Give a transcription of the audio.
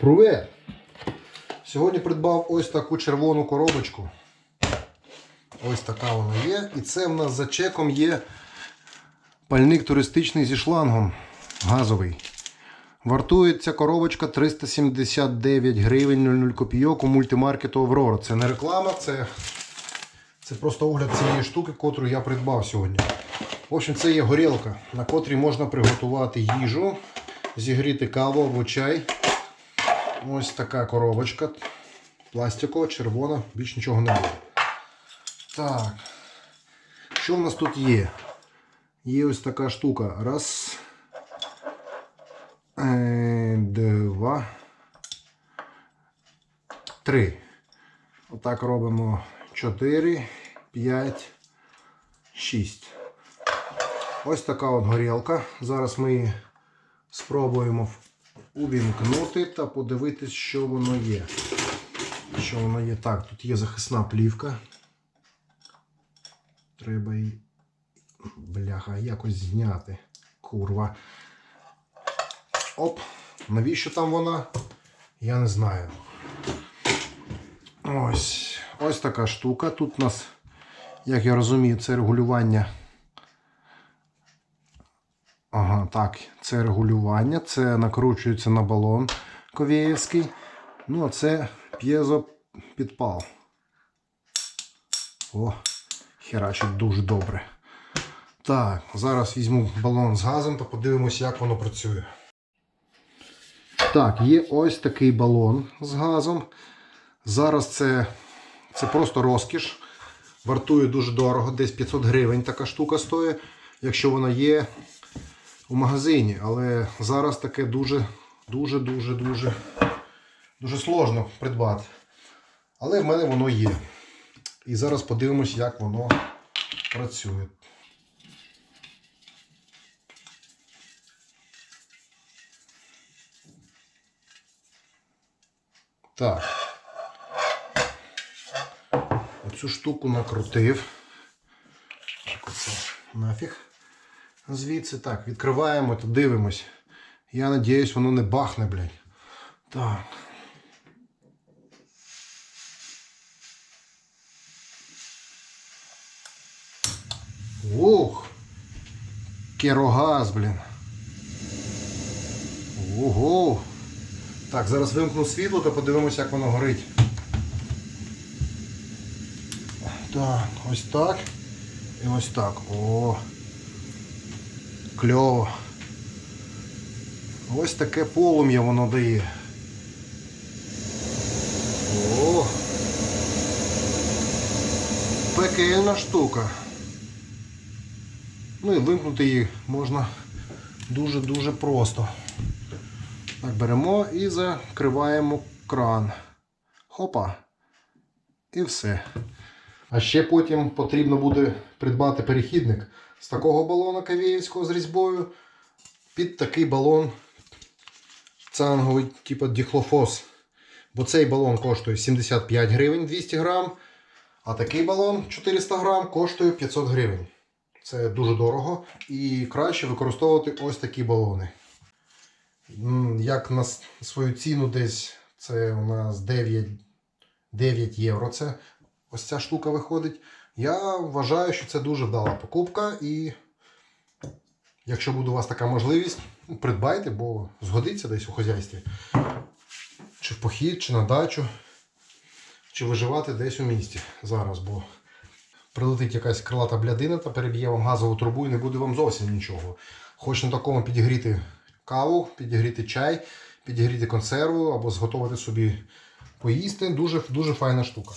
Привет! Сьогодні придбав ось таку червону коробочку. Ось така вона є. І це в нас за чеком є пальник туристичний зі шлангом газовий. Вартує ця коробочка 379 гривень 00 копійок у мультимаркету Аврора. Це не реклама, це, це просто огляд цієї штуки, котру я придбав сьогодні. В общем, це є горілка, на котрій можна приготувати їжу, зігріти каву або чай. Ось така коробочка. Пластикова, червона, більш нічого не буде. Так. Що в нас тут є? Є ось така штука. Раз. Е, Два. Три. Отак робимо 4, 5, 6. Ось така от горілка. Зараз ми її спробуємо увімкнути та подивитись, що воно є. Що воно є. Так, тут є захисна плівка. Треба її. Бляха, якось зняти. Курва. Оп. Навіщо там вона? Я не знаю. Ось. Ось така штука. Тут у нас, як я розумію, це регулювання. Ага, так, це регулювання, це накручується на балон ковєєвський. Ну, а це п'єзопідпал. О, херачить дуже добре. Так, зараз візьму балон з газом та подивимося, як воно працює. Так, є ось такий балон з газом. Зараз це, це просто розкіш. Вартує дуже дорого, десь 500 гривень така штука стоїть, якщо вона є у магазині. Але зараз таке дуже, дуже, дуже, дуже, дуже сложно придбати. Але в мене воно є. І зараз подивимось, як воно працює. Так. Оцю штуку накрутив. Так, оце нафіг. Звідси так, відкриваємо та дивимось. Я надіюсь, воно не бахне, блядь. Так. Ух! Керогаз, блін. Ого! Так, зараз вимкну світло та подивимося, як воно горить. Так, ось так. І ось так. О! Кльово. Ось таке полум'я воно дає. О! Пекельна штука. Ну і вимкнути її можна дуже-дуже просто. Так, беремо і закриваємо кран. Хопа. І все. А ще потім потрібно буде придбати перехідник з такого балона кавіївського з різьбою під такий балон цанговий, типу діхлофос. Бо цей балон коштує 75 гривень 200 грам, а такий балон 400 грам коштує 500 гривень. Це дуже дорого і краще використовувати ось такі балони. Як на свою ціну десь це у нас 9, 9 євро. Це ось ця штука виходить. Я вважаю, що це дуже вдала покупка. І якщо буде у вас така можливість, придбайте, бо згодиться десь у хазяйстві. Чи в похід, чи на дачу, чи виживати десь у місті зараз. бо прилетить якась крилата блядина та переб'є вам газову трубу і не буде вам зовсім нічого. Хоч на такому підігріти каву, підігріти чай, підігріти консерву або зготувати собі поїсти. Дуже, дуже файна штука.